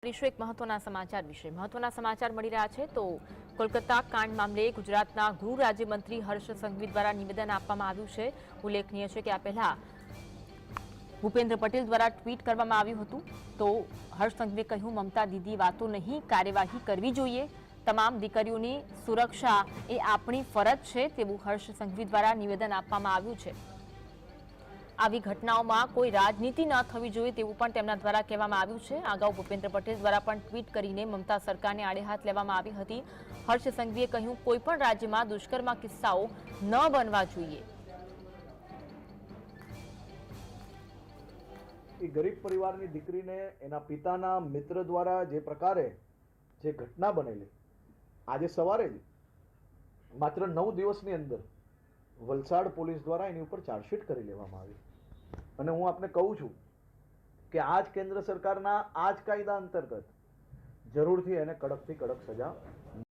કરીશું એક મહત્વના સમાચાર વિશે. મહત્વના સમાચાર મળી રહ્યા છે તો કોલકાતા કાંડ મામલે ગુજરાતના ગૃહ રાજ્યમંત્રી હર્ષ સંઘવી દ્વારા નિવેદન આપવામાં આવ્યું છે. ઉલ્લેખનીય છે કે આ પહેલા ભૂપેન્દ્ર પટેલ દ્વારા ટ્વીટ કરવામાં આવ્યું હતું. તો હર્ષ સંઘવીએ કહ્યું, મમતા દીદી, વાતો નહીં, કાર્યવાહી કરવી જોઈએ. તમામ દીકરીઓની સુરક્ષા એ આપણી ફરજ છે. તેવું હર્ષ સંઘવી દ્વારા નિવેદન આપવામાં આવ્યું છે. આવી ઘટનાઓમાં કોઈ રાજનીતિ ન થવી જોઈએ તેવું પણ તેમના દ્વારા કહેવામાં આવ્યું છે. અગાઉ ભૂપેન્દ્ર પટેલ દ્વારા પણ ટ્વીટ કરીને મમતા સરકારને આડે હાથ લેવામાં આવી હતી. હર્ષ સંઘવીએ કહ્યું, કોઈ પણ રાજ્યમાં દુષ્કર્મ કિસ્સાઓ ન બનવા જોઈએ. એ ગરીબ પરિવારની દીકરીને એના પિતાના મિત્ર દ્વારા જે પ્રકારે જે ઘટના બનેલી, આજે સવારે જ, માત્ર નવ દિવસની અંદર વલસાડ પોલીસ દ્વારા એની ઉપર ચાર્જશીટ કરી લેવામાં આવી. અને હું આપને કહું છું કે આ જ કેન્દ્ર સરકારના આ જ કાયદા અંતર્ગત જરૂરથી એને કડકથી કડક સજા